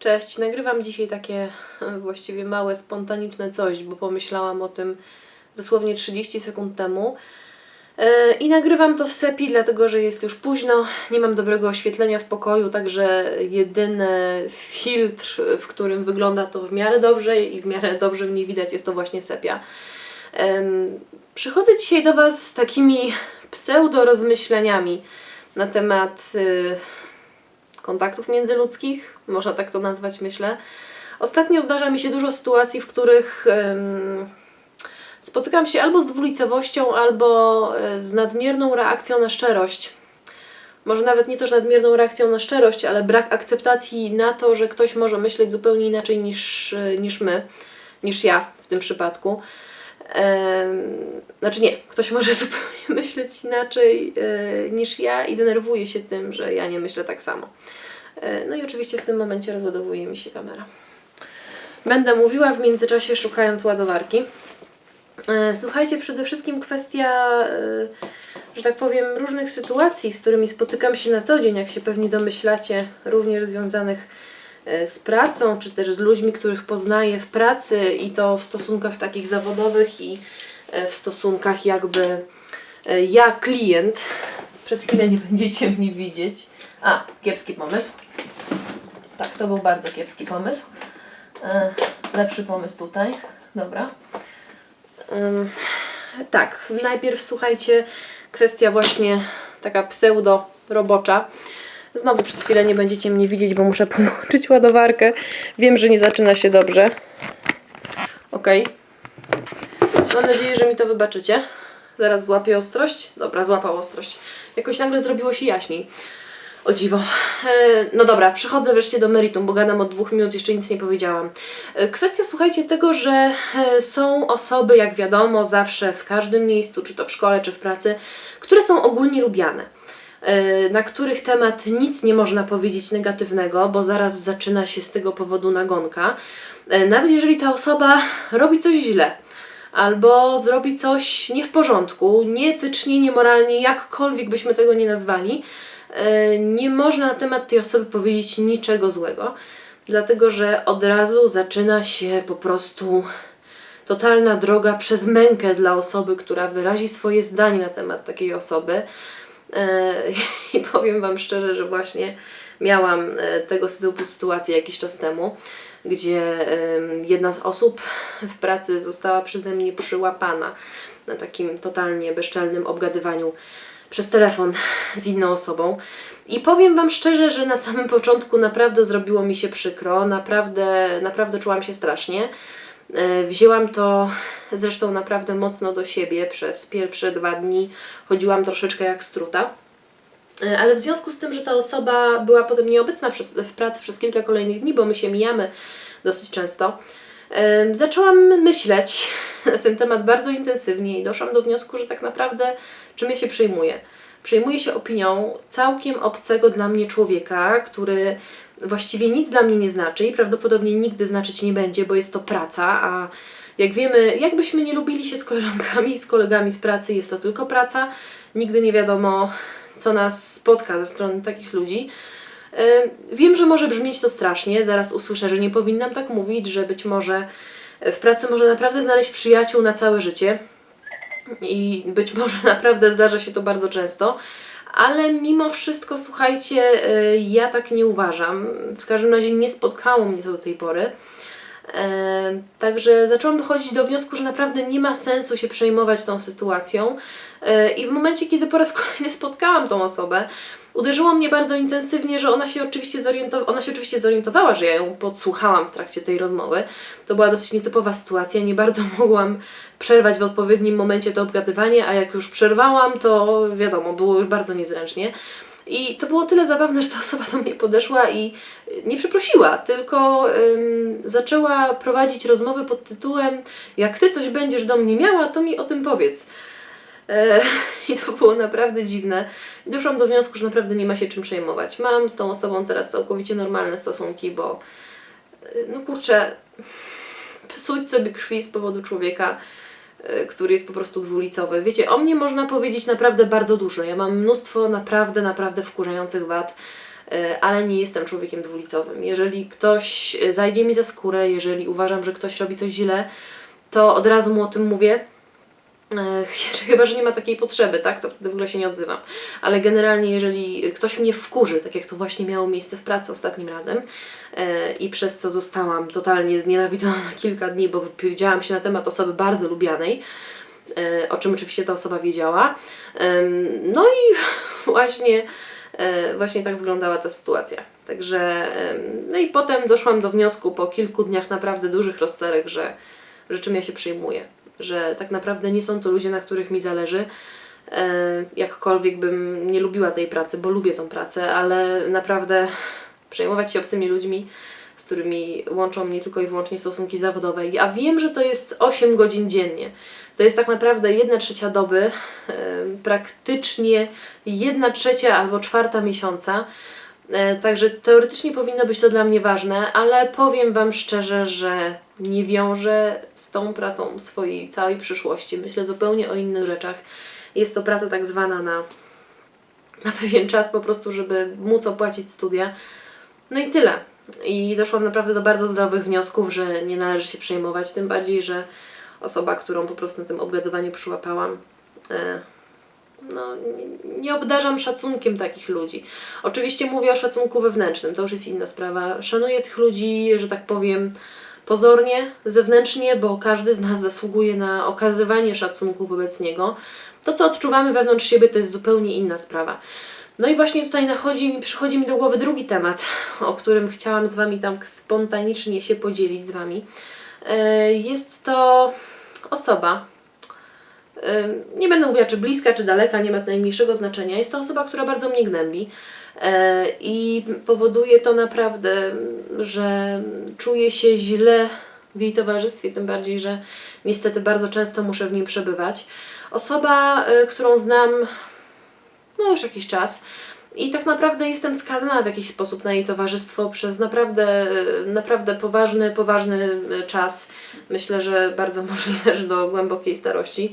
Cześć, nagrywam dzisiaj takie e, właściwie małe, spontaniczne coś, bo pomyślałam o tym dosłownie 30 sekund temu. E, I nagrywam to w sepi, dlatego że jest już późno, nie mam dobrego oświetlenia w pokoju, także jedyny filtr, w którym wygląda to w miarę dobrze i w miarę dobrze mnie widać, jest to właśnie sepia. Przychodzę dzisiaj do Was z takimi pseudo-rozmyśleniami na temat y, kontaktów międzyludzkich, można tak to nazwać, myślę. Ostatnio zdarza mi się dużo sytuacji, w których em, spotykam się albo z dwulicowością, albo e, z nadmierną reakcją na szczerość. Może nawet nie to, że nadmierną reakcją na szczerość, ale brak akceptacji na to, że ktoś może myśleć zupełnie inaczej niż, e, niż my, niż ja w tym przypadku. Znaczy nie, ktoś może zupełnie myśleć inaczej e, niż ja i denerwuje się tym, że ja nie myślę tak samo. E, no i oczywiście w tym momencie rozładowuje mi się kamera. Będę mówiła w międzyczasie szukając ładowarki. E, Słuchajcie, przede wszystkim kwestia, że tak powiem, różnych sytuacji, z którymi spotykam się na co dzień, jak się pewnie domyślacie, również związanych z pracą, czy też z ludźmi, których poznaję w pracy i to w stosunkach takich zawodowych i e, w stosunkach jakby e, ja klient. Przez chwilę nie będziecie mnie widzieć. A, kiepski pomysł. Tak, to był bardzo kiepski pomysł. E, Lepszy pomysł tutaj. Dobra. Tak, najpierw słuchajcie, kwestia właśnie taka pseudo robocza. Znowu przez chwilę nie będziecie mnie widzieć, bo muszę podłączyć ładowarkę. Wiem, że nie zaczyna się dobrze. Ok. Mam nadzieję, że mi to wybaczycie. Zaraz złapię ostrość. Dobra, złapał ostrość. Jakoś nagle zrobiło się jaśniej. O dziwo. E, No dobra, przechodzę wreszcie do meritum, bo gadam od dwóch minut, jeszcze nic nie powiedziałam. E, Kwestia, słuchajcie, tego, że e, są osoby, jak wiadomo, zawsze w każdym miejscu, czy to w szkole, czy w pracy, które są ogólnie lubiane. E, Na których temat nic nie można powiedzieć negatywnego, bo zaraz zaczyna się z tego powodu nagonka. E, Nawet jeżeli ta osoba robi coś źle, albo zrobi coś nie w porządku, nieetycznie, niemoralnie, jakkolwiek byśmy tego nie nazwali, e, nie można na temat tej osoby powiedzieć niczego złego, dlatego że od razu zaczyna się po prostu totalna droga przez mękę dla osoby, która wyrazi swoje zdanie na temat takiej osoby. E, I powiem Wam szczerze, że właśnie miałam e, tego typu sytuację jakiś czas temu, gdzie jedna z osób w pracy została przeze mnie przyłapana na takim totalnie bezczelnym obgadywaniu przez telefon z inną osobą. I powiem Wam szczerze, że na samym początku naprawdę zrobiło mi się przykro, naprawdę, naprawdę czułam się strasznie. E, Wzięłam to zresztą naprawdę mocno do siebie przez pierwsze dwa dni. Chodziłam troszeczkę jak struta. E, Ale w związku z tym, że ta osoba była potem nieobecna w pracy przez kilka kolejnych dni, bo my się mijamy dosyć często, em, zaczęłam myśleć na ten temat bardzo intensywnie i doszłam do wniosku, że tak naprawdę czym ja się przejmuję. Przejmuję się opinią całkiem obcego dla mnie człowieka, który właściwie nic dla mnie nie znaczy i prawdopodobnie nigdy znaczyć nie będzie, bo jest to praca, a jak wiemy, jakbyśmy nie lubili się z koleżankami, z kolegami z pracy, jest to tylko praca. Nigdy nie wiadomo, co nas spotka ze strony takich ludzi. Wiem, że może brzmieć to strasznie, zaraz usłyszę, że nie powinnam tak mówić, że być może w pracy może naprawdę znaleźć przyjaciół na całe życie i być może naprawdę zdarza się to bardzo często, ale mimo wszystko, słuchajcie, y, ja tak nie uważam. W każdym razie nie spotkało mnie to do tej pory. E, Także zaczęłam dochodzić do wniosku, że naprawdę nie ma sensu się przejmować tą sytuacją. E, I w momencie, kiedy po raz kolejny spotkałam tą osobę, uderzyło mnie bardzo intensywnie, że ona się oczywiście ona się oczywiście zorientowała, że ja ją podsłuchałam w trakcie tej rozmowy. To była dosyć nietypowa sytuacja, nie bardzo mogłam przerwać w odpowiednim momencie to obgadywanie, a jak już przerwałam, to wiadomo, było już bardzo niezręcznie. I to było tyle zabawne, że ta osoba do mnie podeszła i y, nie przeprosiła, tylko ym, zaczęła prowadzić rozmowę pod tytułem Jak ty coś będziesz do mnie miała, to mi o tym powiedz. E, I to było naprawdę dziwne. Doszłam do wniosku, że naprawdę nie ma się czym przejmować. Mam z tą osobą teraz całkowicie normalne stosunki, bo y, no kurczę, psuć sobie krwi z powodu człowieka, y, który jest po prostu dwulicowy. Wiecie, o mnie można powiedzieć naprawdę bardzo dużo. Ja mam mnóstwo naprawdę, naprawdę wkurzających wad. e, ale nie jestem człowiekiem dwulicowym. Jeżeli ktoś e, zajdzie mi za skórę, jeżeli uważam, że ktoś robi coś źle, to od razu mu o tym mówię. Chyba, że nie ma takiej potrzeby, tak? To wtedy w ogóle się nie odzywam. Ale generalnie, jeżeli ktoś mnie wkurzy, tak jak to właśnie miało miejsce w pracy ostatnim razem, e, i przez co zostałam totalnie znienawidzona na kilka dni, bo wypowiedziałam się na temat osoby bardzo lubianej, e, o czym oczywiście ta osoba wiedziała. No i właśnie, e, właśnie tak wyglądała ta sytuacja. Także, no i potem doszłam do wniosku po kilku dniach naprawdę dużych rozterek, że, że czym ja się przejmuję. Że tak naprawdę nie są to ludzie, na których mi zależy. E, Jakkolwiek bym nie lubiła tej pracy, bo lubię tą pracę, ale naprawdę przejmować się obcymi ludźmi, z którymi łączą mnie tylko i wyłącznie stosunki zawodowe. A wiem, że to jest 8 godzin dziennie. To jest tak naprawdę 1 trzecia doby, e, praktycznie 1 trzecia albo czwarta miesiąca. E, Także teoretycznie powinno być to dla mnie ważne, ale powiem Wam szczerze, że nie wiążę z tą pracą swojej całej przyszłości. Myślę zupełnie o innych rzeczach. Jest to praca tak zwana na, na pewien czas po prostu, żeby móc opłacić studia. No i tyle. I doszłam naprawdę do bardzo zdrowych wniosków, że nie należy się przejmować, tym bardziej, że osoba, którą po prostu na tym obgadywaniu przyłapałam, e, no, nie obdarzam szacunkiem takich ludzi. Oczywiście mówię o szacunku wewnętrznym, to już jest inna sprawa. Szanuję tych ludzi, że tak powiem, pozornie, zewnętrznie, bo każdy z nas zasługuje na okazywanie szacunku wobec niego. To, co odczuwamy wewnątrz siebie, to jest zupełnie inna sprawa. No i właśnie tutaj nachodzi przychodzi mi do głowy drugi temat, o którym chciałam z Wami tam spontanicznie się podzielić z Wami. E, Jest to osoba, Ym, nie będę mówiła, czy bliska, czy daleka, nie ma najmniejszego znaczenia. Jest to osoba, która bardzo mnie gnębi e, i powoduje to naprawdę, że czuję się źle w jej towarzystwie, tym bardziej, że niestety bardzo często muszę w nim przebywać. Osoba, y, którą znam no już jakiś czas. I tak naprawdę jestem skazana w jakiś sposób na jej towarzystwo przez naprawdę, naprawdę poważny, poważny e, czas. Myślę, że bardzo możliwe, że do głębokiej starości.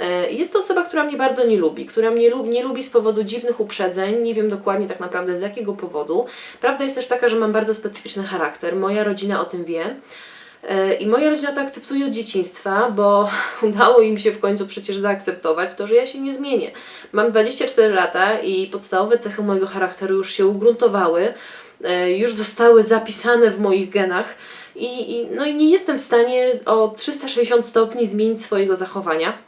E, Jest to osoba, która mnie bardzo nie lubi, która mnie nie lubi z powodu dziwnych uprzedzeń. Nie wiem dokładnie tak naprawdę z jakiego powodu. Prawda jest też taka, że mam bardzo specyficzny charakter. Moja rodzina o tym wie. E, I moja rodzina to akceptuje od dzieciństwa, bo udało im się w końcu przecież zaakceptować to, że ja się nie zmienię. Mam 24 lata i podstawowe cechy mojego charakteru już się ugruntowały, e, już zostały zapisane w moich genach i, i, no i nie jestem w stanie o 360 stopni zmienić swojego zachowania.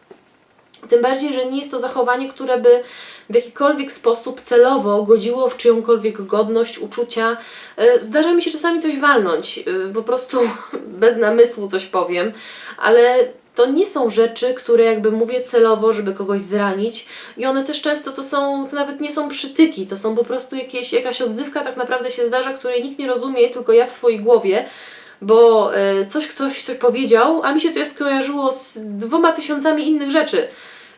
Tym bardziej, że nie jest to zachowanie, które by w jakikolwiek sposób celowo godziło w czyjąkolwiek godność, uczucia. E, Zdarza mi się czasami coś walnąć, e, po prostu bez namysłu coś powiem, ale to nie są rzeczy, które jakby mówię celowo, żeby kogoś zranić i one też często to są, to nawet nie są przytyki, to są po prostu jakieś, jakaś odzywka tak naprawdę się zdarza, której nikt nie rozumie, tylko ja w swojej głowie, bo e, coś ktoś coś powiedział, a mi się to skojarzyło z dwoma tysiącami innych rzeczy.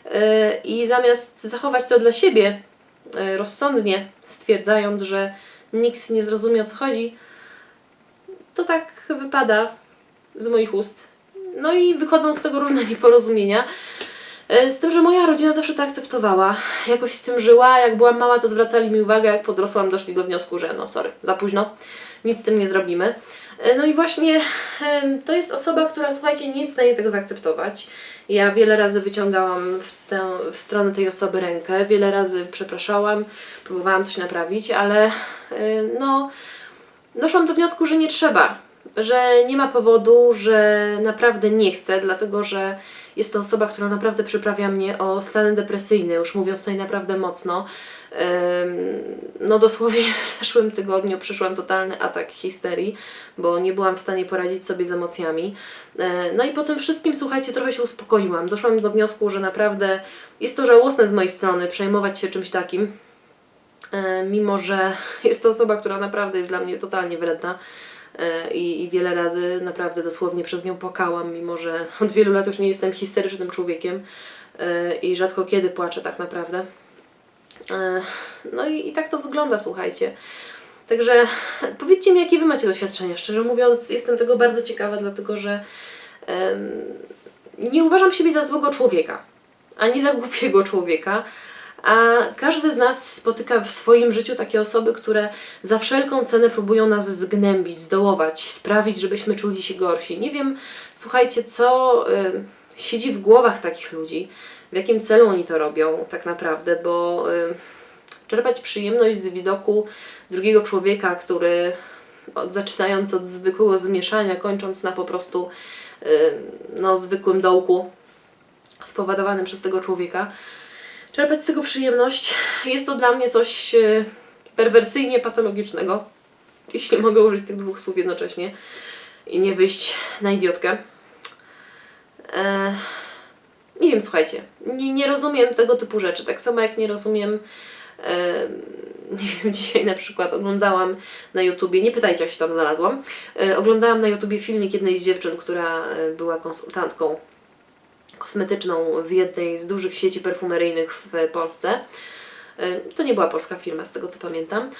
E, I zamiast zachować to dla siebie e, rozsądnie, stwierdzając, że nikt nie zrozumie o co chodzi, to tak wypada z moich ust. No i wychodzą z tego różne nieporozumienia. E, Z tym, że moja rodzina zawsze to akceptowała, jakoś z tym żyła. Jak byłam mała, to zwracali mi uwagę, jak podrosłam, doszli do wniosku, że no sorry, za późno, nic z tym nie zrobimy. E, No i właśnie to jest osoba, która słuchajcie, nie jest w stanie tego zaakceptować. Ja wiele razy wyciągałam w, tę, w stronę tej osoby rękę, wiele razy przepraszałam, próbowałam coś naprawić, ale e, no doszłam do wniosku, że nie trzeba, że nie ma powodu, że naprawdę nie chcę, dlatego że jest to osoba, która naprawdę przyprawia mnie o stany depresyjne, już mówiąc tutaj naprawdę mocno. No dosłownie w zeszłym tygodniu przyszłam totalny atak histerii, bo nie byłam w stanie poradzić sobie z emocjami. E, No i po tym wszystkim, słuchajcie, trochę się uspokoiłam. Doszłam do wniosku, że naprawdę jest to żałosne z mojej strony przejmować się czymś takim. E, mimo że jest to osoba, która naprawdę jest dla mnie totalnie wredna i, i wiele razy naprawdę dosłownie przez nią płakałam, mimo że od wielu lat już nie jestem histerycznym człowiekiem e, i rzadko kiedy płaczę tak naprawdę. E, No i, i tak to wygląda, słuchajcie. Także powiedzcie mi, jakie Wy macie doświadczenia. Szczerze mówiąc, jestem tego bardzo ciekawa, dlatego że em, nie uważam siebie za złego człowieka, ani za głupiego człowieka, A każdy z nas spotyka w swoim życiu takie osoby, które za wszelką cenę próbują nas zgnębić, zdołować, sprawić, żebyśmy czuli się gorsi. Nie wiem, słuchajcie, co y, siedzi w głowach takich ludzi, w jakim celu oni to robią tak naprawdę, bo y, czerpać przyjemność z widoku drugiego człowieka, który zaczynając od zwykłego zmieszania, kończąc na po prostu y, no, zwykłym dołku spowodowanym przez tego człowieka, czerpać z tego przyjemność. Jest to dla mnie coś y, perwersyjnie patologicznego, jeśli mogę użyć tych dwóch słów jednocześnie i nie wyjść na idiotkę. E, nie wiem, słuchajcie, nie, nie rozumiem tego typu rzeczy. Tak samo jak nie rozumiem, e, nie wiem, dzisiaj na przykład oglądałam na YouTubie, nie pytajcie, jak się tam znalazłam, e, oglądałam na YouTubie filmik jednej z dziewczyn, która e, była konsultantką kosmetyczną w jednej z dużych sieci perfumeryjnych w Polsce. E, To nie była polska firma, z tego co pamiętam.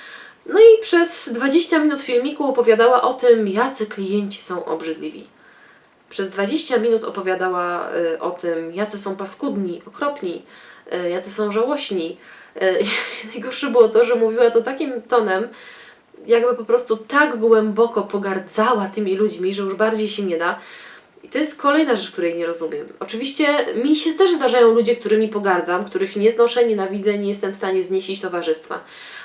No i przez 20 minut filmiku opowiadała o tym, jacy klienci są obrzydliwi. Przez 20 minut opowiadała y, o tym, jacy są paskudni, okropni, y, jacy są żałośni. Y, najgorsze było to, że mówiła to takim tonem, jakby po prostu tak głęboko pogardzała tymi ludźmi, że już bardziej się nie da. I to jest kolejna rzecz, której nie rozumiem. Oczywiście mi się też zdarzają ludzie, którymi pogardzam, których nie znoszę, nienawidzę, nie jestem w stanie znieść towarzystwa.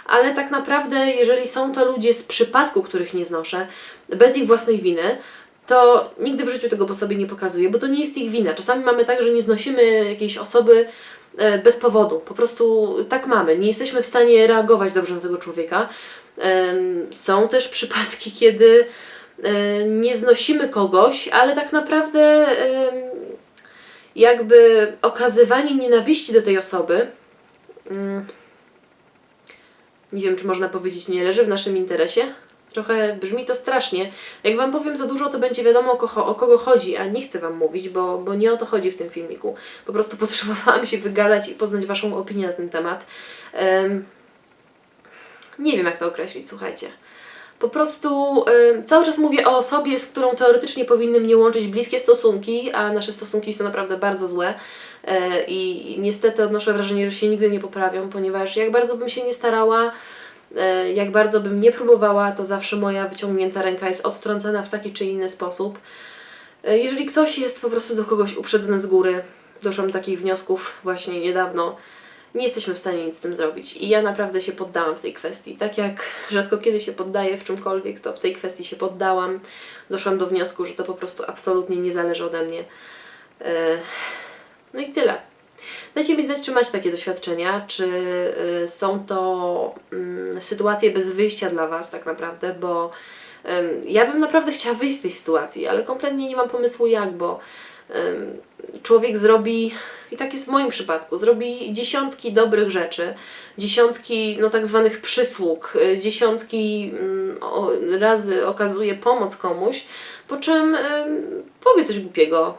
Ale tak naprawdę, jeżeli są to ludzie z przypadku, których nie znoszę, bez ich własnej winy, to nigdy w życiu tego po sobie nie pokazuję, bo to nie jest ich wina. Czasami mamy tak, że nie znosimy jakiejś osoby e, bez powodu. Po prostu tak mamy. Nie jesteśmy w stanie reagować dobrze na tego człowieka. Są też przypadki, kiedy nie znosimy kogoś, ale tak naprawdę jakby okazywanie nienawiści do tej osoby, mm, nie wiem, czy można powiedzieć, nie leży w naszym interesie. Trochę brzmi to strasznie. Jak Wam powiem za dużo, to będzie wiadomo o, kogo, chodzi, a nie chcę Wam mówić, bo, bo nie o to chodzi w tym filmiku. Po prostu potrzebowałam się wygadać i poznać Waszą opinię na ten temat. Em, nie wiem, jak to określić, słuchajcie. Po prostu em, cały czas mówię o osobie, z którą teoretycznie powinny mnie łączyć bliskie stosunki, a nasze stosunki są naprawdę bardzo złe. E, I niestety odnoszę wrażenie, że się nigdy nie poprawią, ponieważ jak bardzo bym się nie starała, e, jak bardzo bym nie próbowała, to zawsze moja wyciągnięta ręka jest odtrącana w taki czy inny sposób. E, Jeżeli ktoś jest po prostu do kogoś uprzedzony z góry, doszłam do takich wniosków właśnie niedawno, nie jesteśmy w stanie nic z tym zrobić. I ja naprawdę się poddałam w tej kwestii. Tak jak rzadko kiedy się poddaję w czymkolwiek, to w tej kwestii się poddałam. Doszłam do wniosku, że to po prostu absolutnie nie zależy ode mnie. E, No i tyle. Dajcie mi znać, czy macie takie doświadczenia, czy y, są to mm, sytuacje bez wyjścia dla Was tak naprawdę, bo ja bym naprawdę chciała wyjść z tej sytuacji, ale kompletnie nie mam pomysłu jak, bo człowiek zrobi, i tak jest w moim przypadku, zrobi dziesiątki dobrych rzeczy, dziesiątki no, tak zwanych przysług, y, dziesiątki mm, razy okazuje pomoc komuś, po czym ym, powie coś głupiego,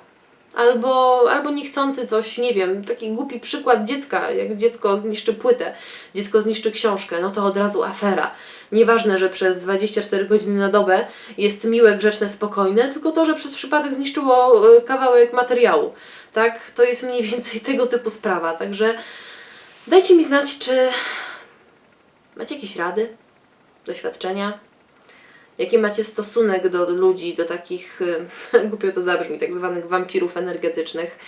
Albo, albo niechcący coś, nie wiem, taki głupi przykład dziecka, jak dziecko zniszczy płytę, dziecko zniszczy książkę, no to od razu afera. Nieważne, że przez 24 godziny na dobę jest miłe, grzeczne, spokojne, tylko to, że przez przypadek zniszczyło y, kawałek materiału. Tak, to jest mniej więcej tego typu sprawa. Także dajcie mi znać, czy macie jakieś rady, doświadczenia, Jaki macie stosunek do ludzi, do takich, głupio to zabrzmi, tak zwanych wampirów energetycznych.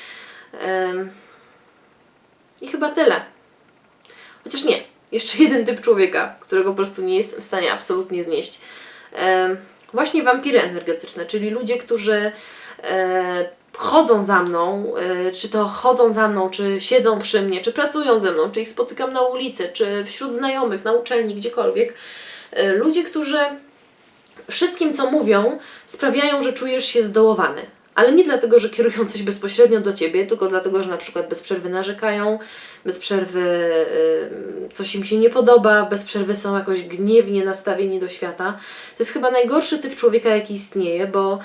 I chyba tyle. Chociaż nie, jeszcze jeden typ człowieka, którego po prostu nie jestem w stanie absolutnie znieść. Właśnie wampiry energetyczne, czyli ludzie, którzy e, chodzą za mną, e, czy to chodzą za mną, czy siedzą przy mnie, czy pracują ze mną, czy ich spotykam na ulicy, czy wśród znajomych, na uczelni, gdziekolwiek. E, ludzie, którzy wszystkim, co mówią, sprawiają, że czujesz się zdołowany. Ale nie dlatego, że kierują coś bezpośrednio do ciebie, tylko dlatego, że na przykład bez przerwy narzekają, bez przerwy y, coś im się nie podoba, bez przerwy są jakoś gniewnie nastawieni do świata. To jest chyba najgorszy typ człowieka, jaki istnieje, bo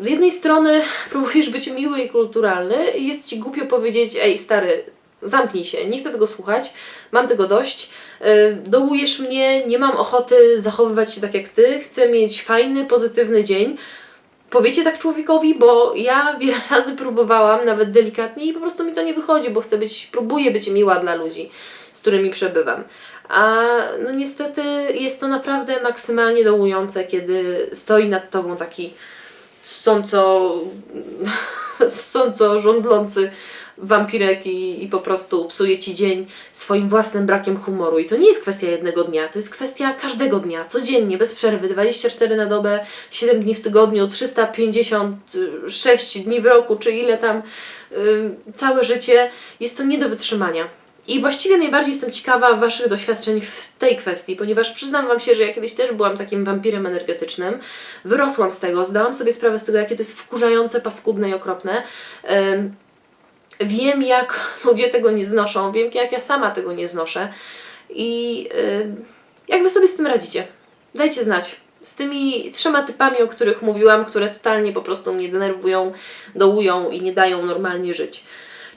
z jednej strony próbujesz być miły i kulturalny i jest ci głupio powiedzieć, ej stary, zamknij się, nie chcę tego słuchać, mam tego dość, dołujesz mnie, nie mam ochoty zachowywać się tak jak ty, chcę mieć fajny, pozytywny dzień. powiecie tak człowiekowi, bo ja wiele razy próbowałam, nawet delikatnie i po prostu mi to nie wychodzi, bo chcę być, próbuję być miła dla ludzi, z którymi przebywam. A no niestety jest to naprawdę maksymalnie dołujące, kiedy stoi nad tobą taki sąco, sąco żądlący wampirek i, i po prostu psuje ci dzień swoim własnym brakiem humoru. I to nie jest kwestia jednego dnia, to jest kwestia każdego dnia, codziennie, bez przerwy, 24 na dobę, 7 dni w tygodniu, 356 dni w roku, czy ile tam, y, całe życie. Jest to nie do wytrzymania. I właściwie najbardziej jestem ciekawa Waszych doświadczeń w tej kwestii, ponieważ przyznam Wam się, że ja kiedyś też byłam takim wampirem energetycznym. Wyrosłam z tego, zdałam sobie sprawę z tego, jakie to jest wkurzające, paskudne i okropne. Wiem, jak ludzie tego nie znoszą, wiem, jak ja sama tego nie znoszę i y, jak Wy sobie z tym radzicie. Dajcie znać. Z tymi trzema typami, o których mówiłam, które totalnie po prostu mnie denerwują, dołują i nie dają normalnie żyć.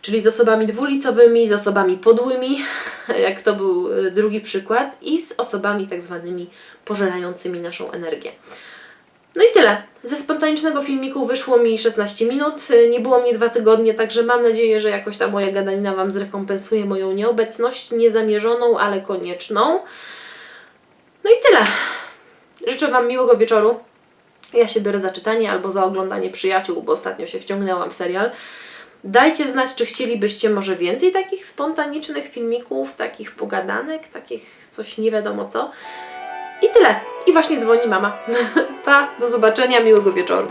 Czyli z osobami dwulicowymi, z osobami podłymi, jak to był y, drugi przykład, i z osobami tak zwanymi pożerającymi naszą energię. No i tyle. Ze spontanicznego filmiku wyszło mi 16 minut. Nie było mnie dwa tygodnie, także mam nadzieję, że jakoś ta moja gadanina Wam zrekompensuje moją nieobecność, niezamierzoną, ale konieczną. No i tyle. Życzę Wam miłego wieczoru. Ja się biorę za czytanie albo za oglądanie przyjaciół, bo ostatnio się wciągnęłam w serial. Dajcie znać, czy chcielibyście może więcej takich spontanicznych filmików, takich pogadanek, takich coś nie wiadomo co. I tyle. I właśnie dzwoni mama. pa, do zobaczenia, miłego wieczoru.